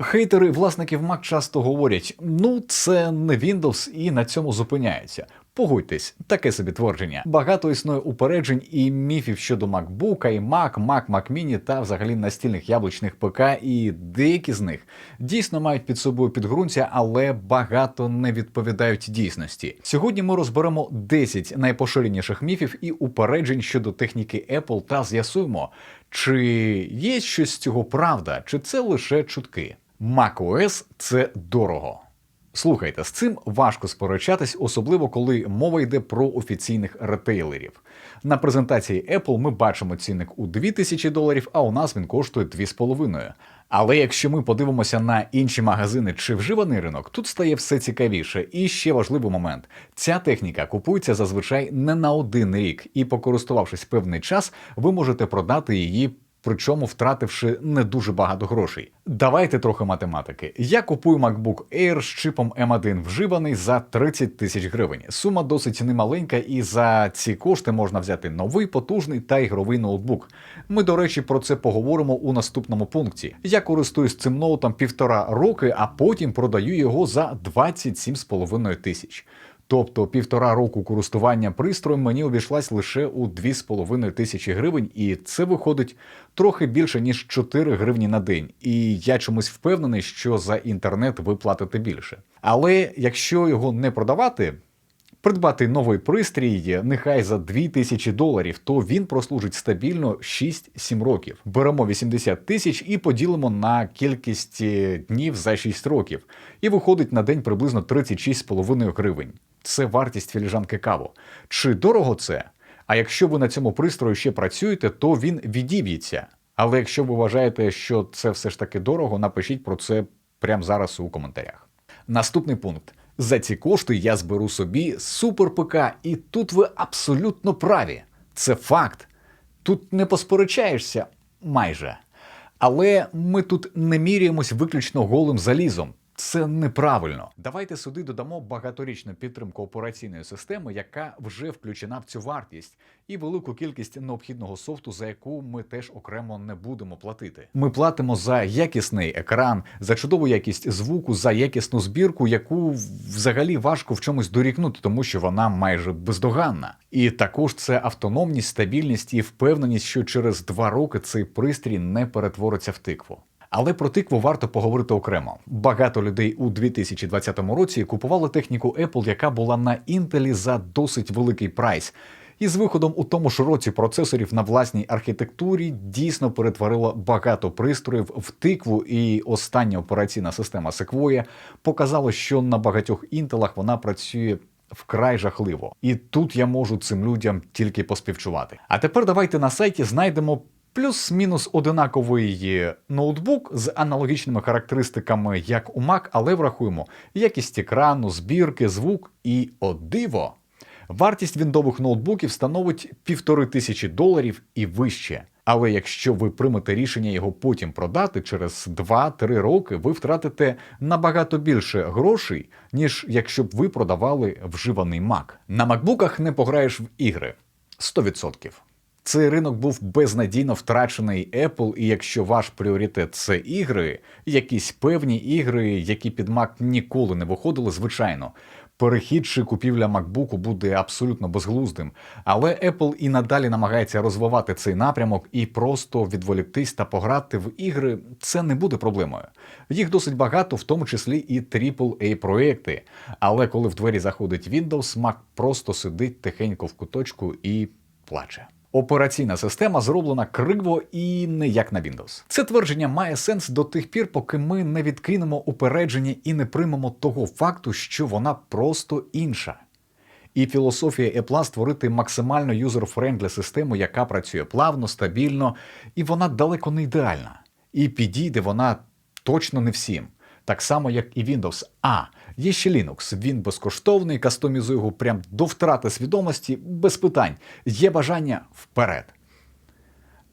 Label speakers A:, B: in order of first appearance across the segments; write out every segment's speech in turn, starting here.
A: Хейтери власників Mac часто говорять: ну це не Windows і на цьому зупиняється. Погодьтесь, таке собі твердження. Багато існує упереджень і міфів щодо MacBook, iMac, Mac, Mac Mini та взагалі настільних яблучних ПК, і деякі з них дійсно мають під собою підґрунтя, але багато не відповідають дійсності. Сьогодні ми розберемо 10 найпоширеніших міфів і упереджень щодо техніки Apple та з'ясуємо, чи є щось з цього правда, чи це лише чутки. macOS – це дорого. Слухайте, з цим важко сперечатись, особливо коли мова йде про офіційних ретейлерів. На презентації Apple ми бачимо цінник у 2000 доларів, а у нас він коштує 2,5. Але якщо ми подивимося на інші магазини чи вживаний ринок, тут стає все цікавіше. І ще важливий момент: ця техніка купується зазвичай не на один рік, і покористувавшись певний час, ви можете продати її причому втративши не дуже багато грошей. Давайте трохи математики. Я купую MacBook Air з чипом M1 вживаний за 30 тисяч гривень. Сума досить немаленька, і за ці кошти можна взяти новий потужний та ігровий ноутбук. Ми, до речі, про це поговоримо у наступному пункті. Я користуюсь цим ноутом півтора роки, а потім продаю його за 27,5 тисяч. Тобто півтора року користування пристроєм мені обійшлась лише у 2,5 тисячі гривень, і це виходить трохи більше ніж 4 гривні на день. І я чомусь впевнений, що за інтернет ви платите більше. Але якщо його не продавати. Придбати новий пристрій, нехай за 2000 доларів, то він прослужить стабільно 6-7 років. Беремо 80 тисяч і поділимо на кількість е, днів за 6 років. І виходить на день приблизно 36,5 гривень. Це вартість філіжанки каву. Чи дорого це? А якщо ви на цьому пристрої ще працюєте, то він відіб'ється. Але якщо ви вважаєте, що це все ж таки дорого, напишіть про це прямо зараз у коментарях. Наступний пункт. За ці кошти я зберу собі супер ПК, і тут ви абсолютно праві. Це факт. Тут не посперечаєшся майже. Але ми тут не міряємось виключно голим залізом. Це неправильно. Давайте сюди додамо багаторічну підтримку операційної системи, яка вже включена в цю вартість, і велику кількість необхідного софту, за яку ми теж окремо не будемо платити. Ми платимо за якісний екран, за чудову якість звуку, за якісну збірку, яку взагалі важко в чомусь дорікнути, тому що вона майже бездоганна. І також це автономність, стабільність і впевненість, що через два роки цей пристрій не перетвориться в тикву. Але про тикву варто поговорити окремо. Багато людей у 2020 році купували техніку Apple, яка була на Intel за досить великий прайс. І з виходом у тому ж році процесорів на власній архітектурі дійсно перетворило багато пристроїв в тикву, і остання операційна система Sequoia показала, що на багатьох інтелах вона працює. Вкрай жахливо, і тут я можу цим людям тільки поспівчувати. А тепер давайте на сайті знайдемо плюс-мінус одинаковий ноутбук з аналогічними характеристиками, як у Mac, але врахуємо якість екрану, збірки, звук і о диво. Вартість віндових ноутбуків становить півтори тисячі доларів і вище. Але якщо ви приймете рішення його потім продати, через 2-3 роки ви втратите набагато більше грошей, ніж якщо б ви продавали вживаний Mac. На макбуках не пограєш в ігри 100%. Цей ринок був безнадійно втрачений Apple, і якщо ваш пріоритет це ігри, якісь певні ігри, які під Mac ніколи не виходили, звичайно. Перехід чи купівля MacBook буде абсолютно безглуздим, але Apple і надалі намагається розвивати цей напрямок і просто відволіктись та пограти в ігри це не буде проблемою. Їх досить багато, в тому числі і aaa проекти. Але коли в двері заходить Windows, Mac просто сидить тихенько в куточку і плаче. Операційна система зроблена криво і не як на Windows. Це твердження має сенс до тих пір, поки ми не відкинемо упередження і не приймемо того факту, що вона просто інша. І філософія Apple створити максимально юзер-френдлі систему, яка працює плавно, стабільно, і вона далеко не ідеальна. І підійде вона точно не всім. Так само, як і Windows. А є ще Linux. Він безкоштовний, кастомізує його прям до втрати свідомості, без питань. Є бажання вперед.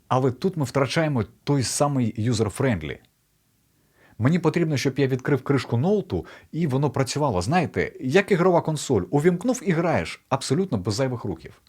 A: Але тут ми втрачаємо той самий юзер-френдлі. Мені потрібно, щоб я відкрив кришку ноуту і воно працювало. Знаєте, як ігрова консоль. Увімкнув і граєш абсолютно без зайвих рухів.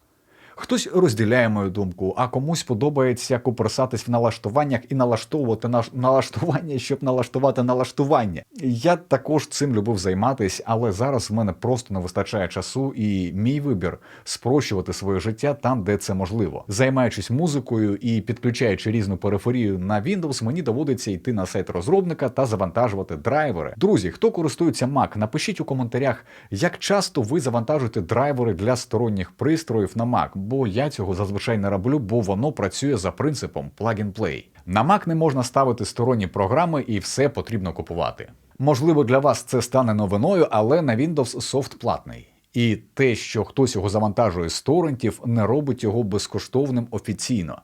A: Хтось розділяє мою думку, а комусь подобається куперсатись в налаштуваннях і налаштовувати наш... налаштування, щоб налаштувати налаштування. Я також цим любив займатись, але зараз в мене просто не вистачає часу, і мій вибір спрощувати своє життя там, де це можливо. Займаючись музикою і підключаючи різну периферію на Windows, мені доводиться йти на сайт розробника та завантажувати драйвери. Друзі, хто користується Mac, напишіть у коментарях, як часто ви завантажуєте драйвери для сторонніх пристроїв на Mac, бо я цього зазвичай не роблю, бо воно працює за принципом plug-and-play. На Mac не можна ставити сторонні програми і все потрібно купувати. Можливо, для вас це стане новиною, але на Windows софт платний. І те, що хтось його завантажує з торрентів, не робить його безкоштовним офіційно.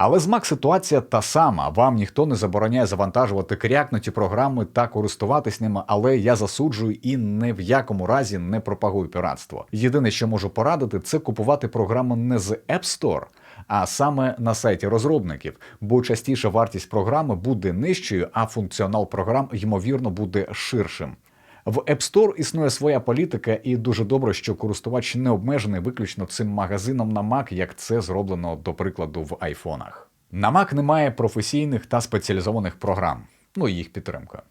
A: Але з Mac ситуація та сама. Вам ніхто не забороняє завантажувати крякнуті програми та користуватись ними, але я засуджую і не в якому разі не пропагую піратство. Єдине, що можу порадити, це купувати програми не з App Store, а саме на сайті розробників, бо частіше вартість програми буде нижчою, а функціонал програм ймовірно буде ширшим. В App Store існує своя політика, і дуже добре, що користувач не обмежений виключно цим магазином на Mac, як це зроблено до прикладу в айфонах. На Mac немає професійних та спеціалізованих програм, ну і їх підтримка.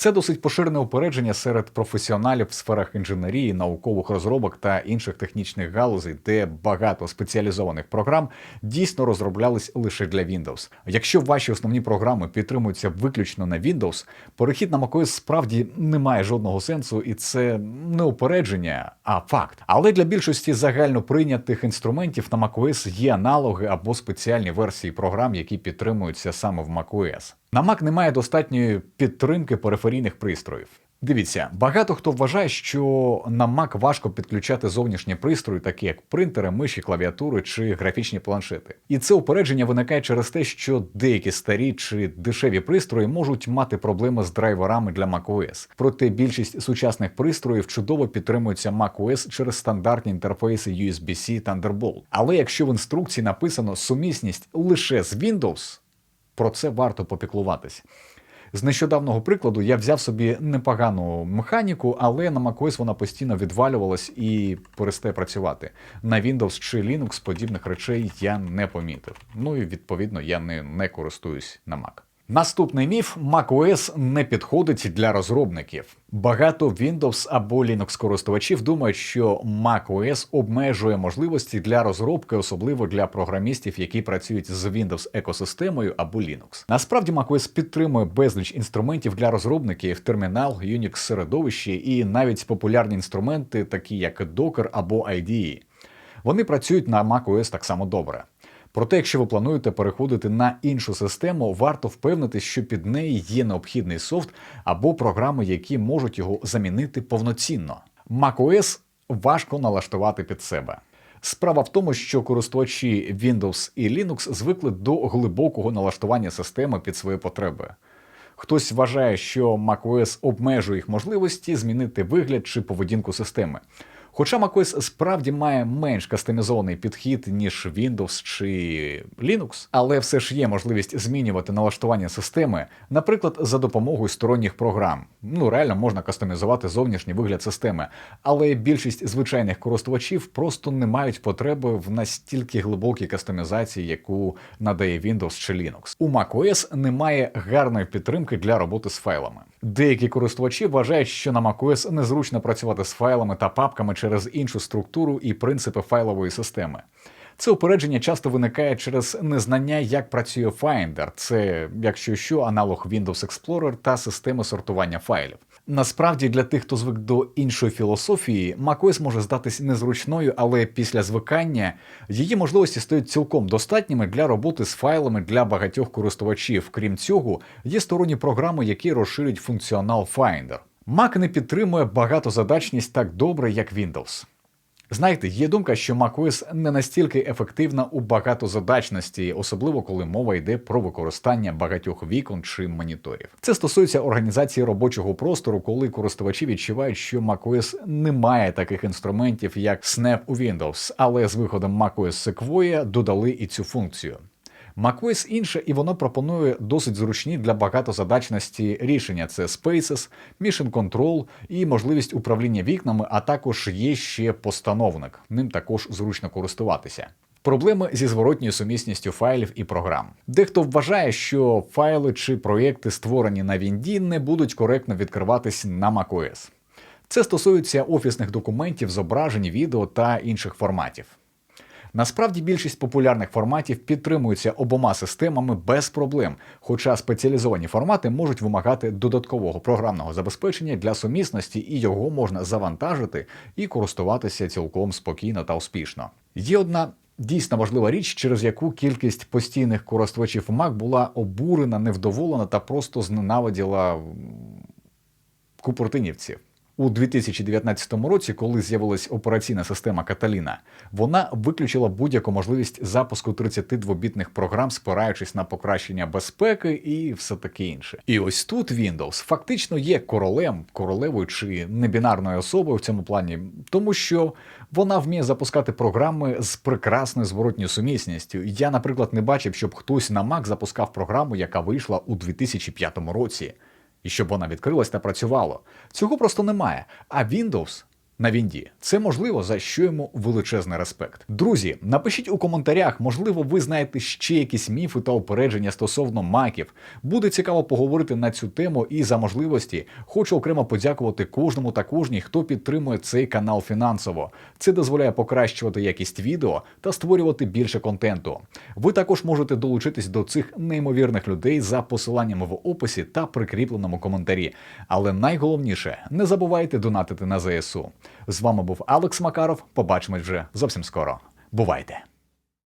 A: Це досить поширене упередження серед професіоналів в сферах інженерії, наукових розробок та інших технічних галузей, де багато спеціалізованих програм дійсно розроблялись лише для Windows. Якщо ваші основні програми підтримуються виключно на Windows, перехід на macOS справді не має жодного сенсу, і це не упередження, а факт. Але для більшості загально прийнятих інструментів на macOS є аналоги або спеціальні версії програм, які підтримуються саме в macOS. На Mac немає достатньої підтримки периферійних пристроїв. Дивіться, багато хто вважає, що на Mac важко підключати зовнішні пристрої, такі як принтери, миші, клавіатури чи графічні планшети. І це упередження виникає через те, що деякі старі чи дешеві пристрої можуть мати проблеми з драйверами для macOS. Проте більшість сучасних пристроїв чудово підтримуються macOS через стандартні інтерфейси USB-C Thunderbolt. Але якщо в інструкції написано сумісність лише з Windows, про це варто попіклуватись. З нещодавного прикладу я взяв собі непогану механіку, але на macOS вона постійно відвалювалась і перестає працювати. На Windows чи Linux подібних речей я не помітив. Ну і відповідно я не, не користуюсь на Mac. Наступний міф macOS не підходить для розробників. Багато Windows або Linux користувачів думають, що macOS обмежує можливості для розробки, особливо для програмістів, які працюють з Windows екосистемою або Linux. Насправді macOS підтримує безліч інструментів для розробників, термінал, Unix середовище і навіть популярні інструменти, такі як Docker або IDE. Вони працюють на macOS так само добре. Проте, якщо ви плануєте переходити на іншу систему, варто впевнитись, що під неї є необхідний софт або програми, які можуть його замінити повноцінно. macOS важко налаштувати під себе. Справа в тому, що користувачі Windows і Linux звикли до глибокого налаштування системи під свої потреби. Хтось вважає, що macOS обмежує їх можливості змінити вигляд чи поведінку системи. Хоча macOS справді має менш кастомізований підхід, ніж Windows чи Linux, але все ж є можливість змінювати налаштування системи, наприклад, за допомогою сторонніх програм. Ну, реально можна кастомізувати зовнішній вигляд системи, але більшість звичайних користувачів просто не мають потреби в настільки глибокій кастомізації, яку надає Windows чи Linux. У macOS немає гарної підтримки для роботи з файлами. Деякі користувачі вважають, що на macOS незручно працювати з файлами та папками через іншу структуру і принципи файлової системи. Це упередження часто виникає через незнання, як працює Finder. Це, якщо що, аналог Windows Explorer та системи сортування файлів. Насправді, для тих, хто звик до іншої філософії, macOS може здатись незручною, але після звикання її можливості стають цілком достатніми для роботи з файлами для багатьох користувачів. Крім цього, є сторонні програми, які розширюють функціонал Finder. Mac не підтримує багатозадачність так добре, як Windows. Знаєте, є думка, що macOS не настільки ефективна у багатозадачності, особливо коли мова йде про використання багатьох вікон чи моніторів. Це стосується організації робочого простору, коли користувачі відчувають, що macOS не має таких інструментів, як Snap у Windows, але з виходом macOS Sequoia додали і цю функцію. macOS інше, і воно пропонує досить зручні для багатозадачності рішення: це Spaces, Mission Control і можливість управління вікнами, а також є ще постановник. Ним також зручно користуватися. Проблеми зі зворотньою сумісністю файлів і програм. Дехто вважає, що файли чи проєкти, створені на Вінді, не будуть коректно відкриватись на macOS. Це стосується офісних документів, зображень, відео та інших форматів. Насправді більшість популярних форматів підтримуються обома системами без проблем, хоча спеціалізовані формати можуть вимагати додаткового програмного забезпечення для сумісності, і його можна завантажити і користуватися цілком спокійно та успішно. Є одна дійсно важлива річ, через яку кількість постійних користувачів Mac була обурена, невдоволена та просто зненавиділа купортинівців. У 2019 році, коли з'явилась операційна система Catalina, вона виключила будь-яку можливість запуску 32-бітних програм, спираючись на покращення безпеки і все таке інше. І ось тут Windows фактично є королем, королевою чи небінарною особою в цьому плані, тому що вона вміє запускати програми з прекрасною зворотньою сумісністю. Я, наприклад, не бачив, щоб хтось на Mac запускав програму, яка вийшла у 2005 році і щоб вона відкрилась та працювала. Цього просто немає. А Windows на Вінді це можливо, за що йому величезний респект. Друзі, напишіть у коментарях, можливо, ви знаєте ще якісь міфи та упередження стосовно маків. Буде цікаво поговорити на цю тему і за можливості хочу окремо подякувати кожному та кожній, хто підтримує цей канал фінансово. Це дозволяє покращувати якість відео та створювати більше контенту. Ви також можете долучитись до цих неймовірних людей за посиланнями в описі та прикріпленому коментарі. Але найголовніше не забувайте донатити на ЗСУ. З вами був Алекс Макаров. Побачимось вже зовсім скоро. Бувайте!